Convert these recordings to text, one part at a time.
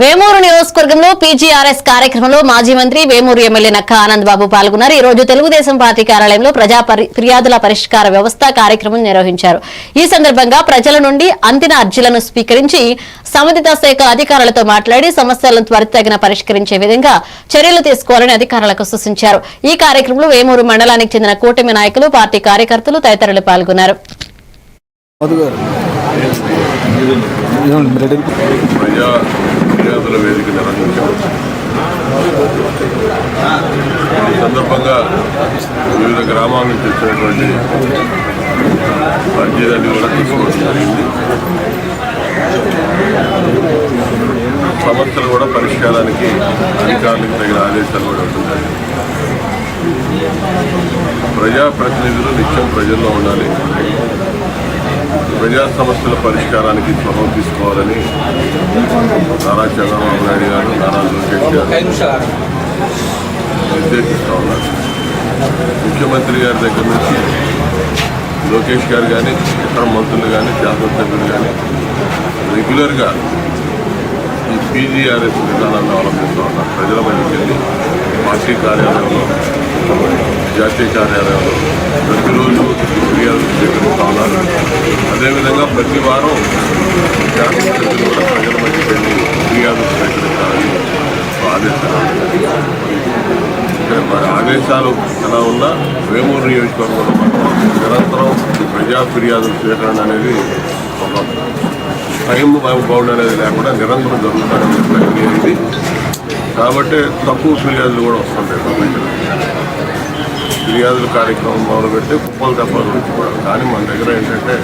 వేమూరు నియోజకవర్గంలో పీజీఆర్ఎస్ కార్యక్రమంలో మాజీ మంత్రి వేమూరు ఎమ్మెల్యే నక్క ఆనంద్ బాబు పాల్గొన్నారు. ఈ రోజు తెలుగుదేశం పార్టీ కార్యాలయంలో ప్రజా ఫిర్యాదుల పరిష్కార వ్యవస్థ కార్యక్రమం నిర్వహించారు. ఈ సందర్భంగా ప్రజల నుండి అంతిన అర్జీలను స్వీకరించి సంబంధిత శాఖ అధికారులతో మాట్లాడి సమస్యలను త్వరితగిన పరిష్కరించే విధంగా చర్యలు తీసుకోవాలని అధికారులకు సూచించారు. ఈ కార్యక్రమంలో వేమూరు మండలానికి చెందిన కూటమి నాయకులు పార్టీ కార్యకర్తలు తదితరులు పాల్గొన్నారు. ప్రజా ఫిర్యాదుల వేదిక నిర్వహించాం ఈ సందర్భంగా వివిధ గ్రామాల నుంచి వచ్చినటువంటి అర్జీలన్నీ కూడా తీసుకోవడం జరిగింది. సమస్యలు కూడా పరిష్కారానికి అధికారులకు తగిన ఆదేశాలు కూడా ఉంటున్నాయి ప్రజాప్రతినిధులు నిత్యం ప్రజల్లో ఉండాలి. ప్రజా సమస్యల పరిష్కారానికి చొరవ తీసుకోవాలని నారా చంద్రబాబు నాయుడు గారు నారా లోకేష్ గారు నిర్దేశిస్తూ ఉన్నారు. ముఖ్యమంత్రి గారి దగ్గర నుంచి లోకేష్ గారు కానీ ఇతర మంత్రులు కానీ శాసనసభ్యులు కానీ రెగ్యులర్గా ఈ పీజీఆర్ఎస్ విధానాన్ని అవలంబిస్తూ ఉన్నారు. ప్రజల మధ్యకి వెళ్ళి పార్టీ కార్యాలయంలో జాతీయ కార్యాలయంలో ప్రతిరోజు ఫిర్యాదులు స్వీకరిస్తూ ఉన్నారు అదేవిధంగా ప్రతి వారం గ్రామీణ కూడా ప్రజల మధ్య వెళ్ళి ఫిర్యాదులు స్వీకరించాలని ఆదేశాలు మరి ఆదేశాలు ఎలా ఉన్నా వేమూరు నియోజకవర్గంలో నిరంతరం ప్రజా ఫిర్యాదుల స్వీకరణ అనేది ఒక టైం బౌండ్ అనేది లేకుండా నిరంతరం జరుగుతారని ప్రక్రియ కాబట్టి తక్కువ ఫిర్యాదులు కూడా వస్తుంటాయి. ఫిర్యాదుల కార్యక్రమం మొదలుపెట్టి కుప్పలు తప్పల గురించి కూడా కానీ మన దగ్గర ఏంటంటే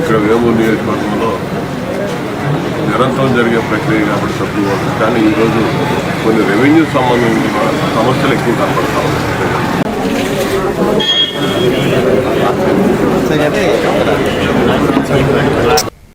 ఇక్కడ వేమూరు నియోజకవర్గంలో నిరంతరం జరిగే ప్రక్రియ కాబట్టి తక్కువ ఉంటుంది కానీ ఈరోజు కొన్ని రెవెన్యూ సంబంధించిన సమస్యలు ఎక్కువ కనపడతా ఉన్నాయి.